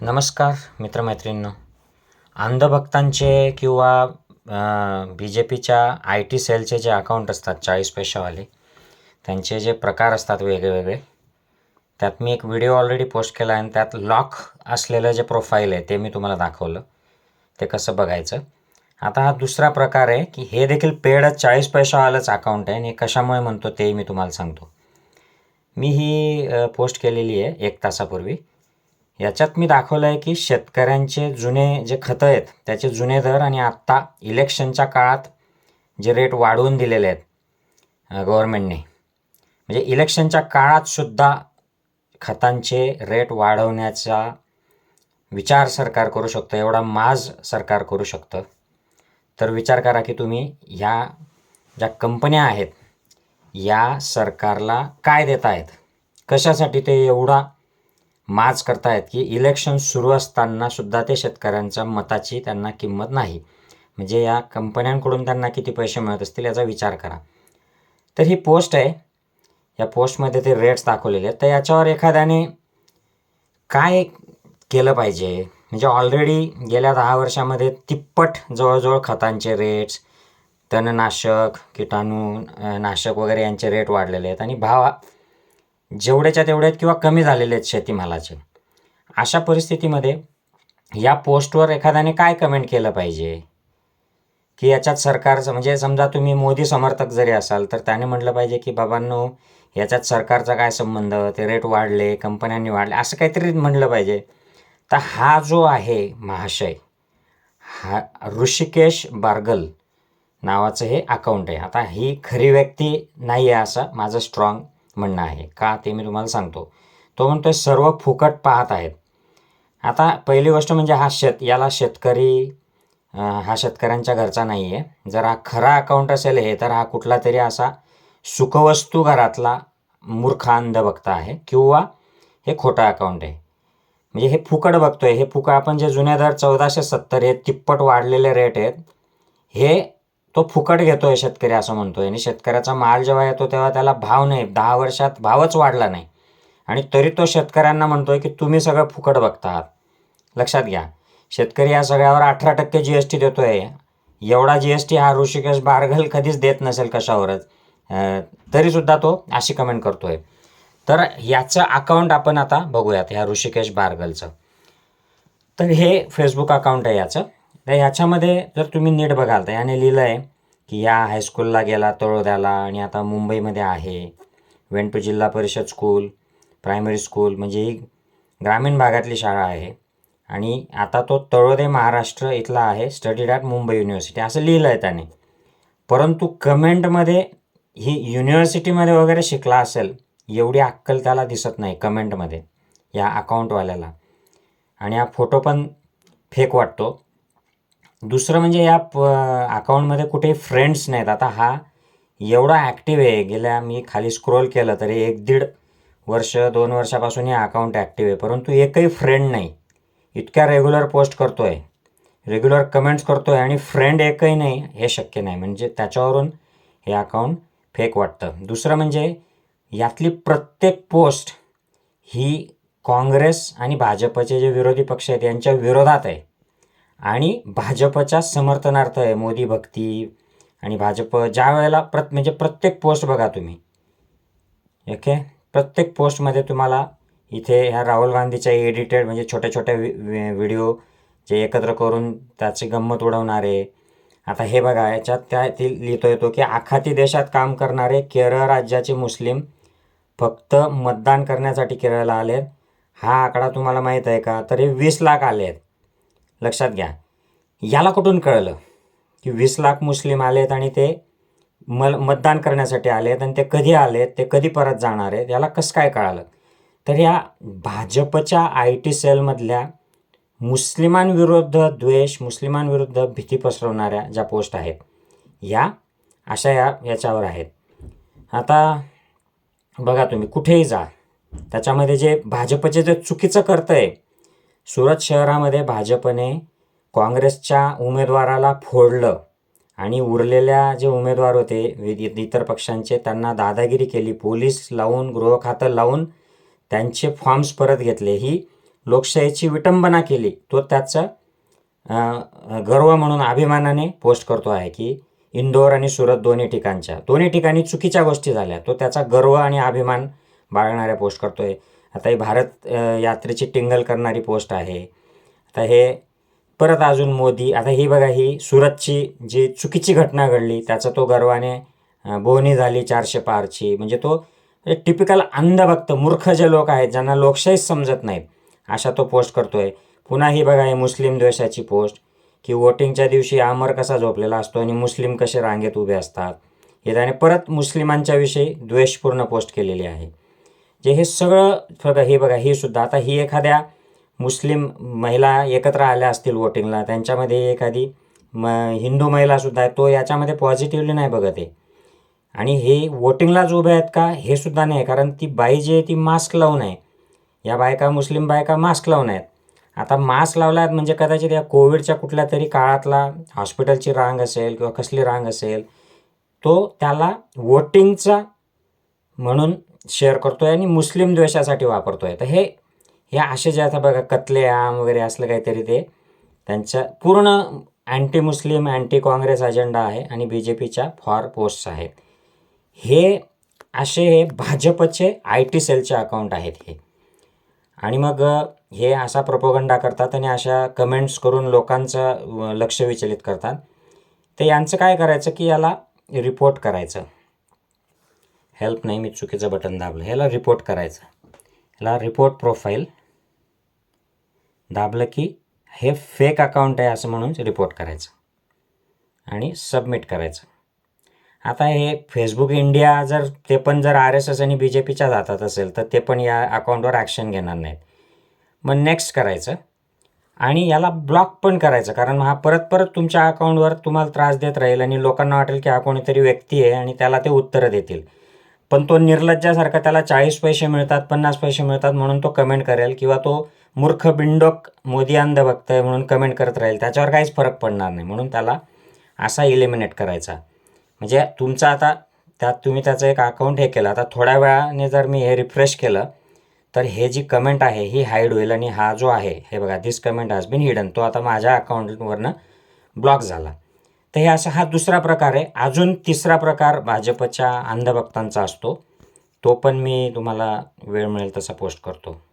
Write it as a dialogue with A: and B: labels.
A: नमस्कार मित्रमैत्रिणींनो. अंधभक्तांचे किंवा B J पीच्या आय टी सेलचे जे अकाउंट असतात चाळीस पैशावाले त्यांचे जे प्रकार असतात वेगळेवेगळे त्यात मी एक व्हिडिओ ऑलरेडी पोस्ट केला आहे आणि त्यात लॉक असलेलं जे प्रोफाईल आहे ते मी तुम्हाला दाखवलं. ते कसं बघायचं? आता हा दुसरा प्रकार आहे की हे देखील पेड चाळीस पैशावालंच अकाउंट आहे आणि हे कशामुळे म्हणतो तेही मी तुम्हाला सांगतो. मी ही पोस्ट केलेली आहे एक तासापूर्वी. याच्यात मी दाखवलं आहे की शेतकऱ्यांचे जुने जे खतं आहेत त्याचे जुने दर आणि आत्ता इलेक्शनच्या काळात जे रेट वाढवून दिलेले आहेत गव्हर्मेंटने म्हणजे इलेक्शनच्या काळात सुद्धा खतांचे रेट वाढवण्याचा विचार सरकार करू शकतं एवढा माज सरकार करू शकतं. तर विचार करा की तुम्ही ह्या ज्या कंपन्या आहेत या सरकारला काय देत आहेत कशासाठी ते एवढा माज करतायत की इलेक्शन सुरू असताना सुद्धा ते शेतकऱ्यांच्या मताची त्यांना किंमत नाही. म्हणजे या कंपन्यांकडून त्यांना किती पैसे मिळत असतील याचा विचार करा. तर ही पोस्ट आहे. या पोस्टमध्ये ते रेट्स दाखवलेले आहेत. तर याच्यावर एखाद्याने काय केलं पाहिजे? म्हणजे ऑलरेडी गेल्या दहा वर्षामध्ये तिप्पट जवळजवळ खतांचे रेट्स तणनाशक किटाणू नाशक वगैरे यांचे रेट वाढलेले आहेत. आणि भाव जेवढ्याच्या तेवढ्या आहेत किंवा कमी झालेले आहेत शेतीमालाचे. अशा परिस्थितीमध्ये या पोस्टवर एखाद्याने काय कमेंट केलं पाहिजे? की याच्यात सरकारचं म्हणजे समजा तुम्ही मोदी समर्थक जरी असाल तर त्याने म्हटलं पाहिजे की बाबांनो याच्यात सरकारचा काय संबंध? ते रेट वाढले कंपन्यांनी वाढले असं काहीतरी म्हटलं पाहिजे. तर हा जो आहे महाशय हा ऋषिकेश बारगल नावाचं हे अकाउंट आहे. आता ही खरी व्यक्ती नाही आहे असं माझं स्ट्रॉंग म्हणणं आहे. का ते मी तुम्हाला सांगतो. तो म्हणतोय सर्व फुकट पाहत आहेत. आता पहिली गोष्ट म्हणजे हा शेत याला शेतकरी हा शेतकऱ्यांच्या घरचा नाही आहे जर हा खरा अकाउंट असेल हे तर हा कुठला तरी असा सुखवस्तू घरातला मूर्ख अंध बघता आहे किंवा हे खोटं अकाउंट आहे. म्हणजे हे फुकट बघतोय. हे फुकट आपण जे जुन्या दर चौदाशे सत्तर हे तिप्पट वाढलेले रेट आहेत हे तो फुकट घेतोय शेतकरी असं म्हणतोय. आणि शेतकऱ्याचा माल जेव्हा येतो तेव्हा त्याला भाव नाही. दहा वर्षात भावच वाढला नाही. आणि तरी तो शेतकऱ्यांना म्हणतोय की तुम्ही सगळं फुकट बघता आहात लक्षात घ्या. शेतकरी या सगळ्यावर अठरा टक्के जी एस टी देतोय. एवढा जी एस टी हा ऋषिकेश बारघल कधीच देत नसेल कशावरच. तरीसुद्धा तो अशी कमेंट करतोय. तर याचं अकाउंट आपण आता बघूयात ह्या ऋषिकेश बारगलचं तर हे फेसबुक अकाउंट आहे याचं. तर ह्याच्यामध्ये जर तुम्ही नीट बघाल तर याने लिहिलं आहे की या हायस्कूलला गेला तळोद्याला आणि आता मुंबईमध्ये आहे. वेंटू जिल्हा परिषद स्कूल प्रायमरी स्कूल म्हणजे ही ग्रामीण भागातली शाळा आहे. आणि आता तो तळोदे महाराष्ट्र इथला आहे स्टडीड ॲट मुंबई युनिव्हर्सिटी असं लिहिलं आहे त्याने. परंतु कमेंटमध्ये ही युनिव्हर्सिटीमध्ये वगैरे शिकला असेल एवढी अक्कल त्याला दिसत नाही कमेंटमध्ये या अकाउंटवाल्याला आणि हा फोटो पण फेक वाटतो. दुसरं म्हणजे या प अकाउंटमध्ये कुठेही फ्रेंड्स नाहीत. आता हा एवढा ॲक्टिव्ह आहे. गेल्या मी खाली स्क्रोल केलं तरी एक दीड वर्ष दोन वर्षापासून हे अकाउंट ॲक्टिव्ह आहे. परंतु एकही फ्रेंड नाही. इतक्या रेग्युलर पोस्ट करतो आहे रेग्युलर कमेंट्स करतो आहे आणि फ्रेंड एकही नाही हे शक्य नाही. म्हणजे त्याच्यावरून हे अकाउंट फेक वाटतं. दुसरं म्हणजे यातली प्रत्येक पोस्ट ही काँग्रेस आणि भाजपचे जे विरोधी पक्ष आहेत यांच्या विरोधात आहे. आणि भाजपच्या समर्थनार्थ आहे. मोदी भक्ती आणि भाजप ज्या वेळेला प्रत म्हणजे प्रत्येक पोस्ट बघा तुम्ही. ओके? प्रत्येक पोस्टमध्ये तुम्हाला इथे ह्या राहुल गांधीच्या एडिटेड म्हणजे छोट्या छोट्या वि व्हिडिओ जे एकत्र करून त्याची गंमत उडवणारे. आता हे बघा याच्यात त्या ती लिहितो येतो की आखाती देशात काम करणारे केरळ राज्याचे मुस्लिम फक्त मतदान करण्यासाठी केरळला आले आहेत हा आकडा तुम्हाला माहीत आहे का? तर हे वीस लाख आले आहेत लक्षात घ्या. याला कुठून कळलं? की वीस लाख मुस्लिम आलेत आणि ते मल मतदान करण्यासाठी आले आहेत आणि ते कधी आले आहेत ते कधी परत जाणार आहेत याला कसं काय कळालं? तर या भाजपच्या आय टी सेलमधल्या मुस्लिमांविरुद्ध द्वेष मुस्लिमांविरुद्ध भीती पसरवणाऱ्या ज्या पोस्ट आहेत या अशा या याच्यावर आहेत. आता बघा तुम्ही कुठेही जा. त्याच्यामध्ये जे भाजपचे जे चुकीचं करतं आहे सुरत शहरामध्ये भाजपने काँग्रेसच्या उमेदवाराला फोडलं आणि उरलेल्या जे उमेदवार होते इतर पक्षांचे त्यांना दादागिरी केली. पोलीस लावून गृह खातं लावून त्यांचे फॉर्म्स परत घेतले. ही लोकशाहीची विटंबना केली. तो त्याचा गर्व म्हणून अभिमानाने पोस्ट करतो आहे की इंदोर आणि सुरत दोन्ही ठिकाणच्या दोन्ही ठिकाणी चुकीच्या गोष्टी झाल्या. तो त्याचा गर्व आणि अभिमान बाळगणाऱ्या पोस्ट करतो आहे आता हे भारत यात्रेची टिंगल करणारी पोस्ट आहे. आता हे परत अजून मोदी आता ही बघा ही सुरतची जी चुकीची घटना घडली त्याचा तो गर्वाने बोहणी झाली चारशे पारची. म्हणजे तो टिपिकल अंधभक्त मूर्ख जे लोक आहेत ज्यांना लोकशाहीच समजत नाहीत अशा तो पोस्ट करतोय. पुन्हा ही बघा ही मुस्लिम द्वेषाची पोस्ट की वोटिंगच्या दिवशी आमर कसा झोपलेला असतो आणि मुस्लिम कसे रांगेत उभे असतात. हे त्याने परत मुस्लिमांच्याविषयी द्वेषपूर्ण पोस्ट केलेली आहे. जे हे सगळं बघा हे बघा हे सुद्धा. आता ही एखाद्या मुस्लिम महिला एकत्र आल्या असतील वोटिंगला त्यांच्यामध्ये एखादी म हिंदू महिलासुद्धा आहे तो याच्यामध्ये पॉझिटिव्हली नाही बघत आहे. आणि हे वोटिंगलाच उभे आहेत का हे सुद्धा नाही कारण ती बाई जी आहे ती मास्क लावून आहे. या बायका मुस्लिम बायका मास्क लावून आहेत. आता मास्क लावला आहेत म्हणजे कदाचित या कोविडच्या कुठल्या तरी काळातला हॉस्पिटलची रांग असेल किंवा कसली रांग असेल तो त्याला वोटिंगचा म्हणून शेअर करतो आहे आणि मुस्लिम द्वेषासाठी वापरतो आहे तर हे हे असे जे आता बघा कत्लेआम वगैरे असलं काहीतरी ते त्यांच्या पूर्ण anti Muslim anti Congress agenda आहे आणि बी जे पीच्या फॉर पोस्ट्स आहेत. हे असे हे भाजपचे आय टी सेलचे अकाउंट आहेत हे. आणि मग हे असा प्रपोगंडा करतात आणि अशा कमेंट्स करून लोकांचं लक्ष विचलित करतात. तर यांचं काय करायचं की याला रिपोर्ट करायचं. हेल्प नाही मी चुकीचं बटन दाबलं. ह्याला रिपोर्ट करायचं. ह्याला रिपोर्ट प्रोफाईल दाबलं की हे फेक अकाउंट आहे असं म्हणून रिपोर्ट करायचं आणि सबमिट करायचं. आता हे फेसबुक इंडिया जर ते पण जर आर एस एस आणि बी जे पीच्या हातात असेल तर ते पण या अकाउंटवर ॲक्शन घेणार नाहीत. मग नेक्स्ट करायचं आणि याला ब्लॉक पण करायचं कारण हा परत परत तुमच्या अकाउंटवर तुम्हाला त्रास देत राहील आणि लोकांना वाटेल की हा कोणीतरी व्यक्ती आहे आणि त्याला ते उत्तरं देतील. पण तो निर्लज्जासारखा त्याला चाळीस पैसे मिळतात पन्नास पैसे मिळतात म्हणून तो कमेंट करेल किंवा तो मूर्ख बिंडोक मोदी अंध अंधभक्त आहे म्हणून कमेंट करत राहील. त्याच्यावर काहीच फरक पडणार नाही म्हणून त्याला असा इलिमिनेट करायचा. म्हणजे तुमचं आता त्यात तुम्ही त्याचं एक अकाउंट हे केलं. आता थोड्या वेळाने जर मी हे रिफ्रेश केलं तर हे जी कमेंट आहे ही हाईड होईल आणि हा जो आहे हे बघा this comment has been hidden तो आता माझ्या अकाउंटवरनं ब्लॉक झाला. तर हे असा हा दुसरा प्रकार आहे. अजून तिसरा प्रकार भाजपच्या अंधभक्तांचा असतो. तो पण मी तुम्हाला वेळ मिळेल तसा पोस्ट करतो.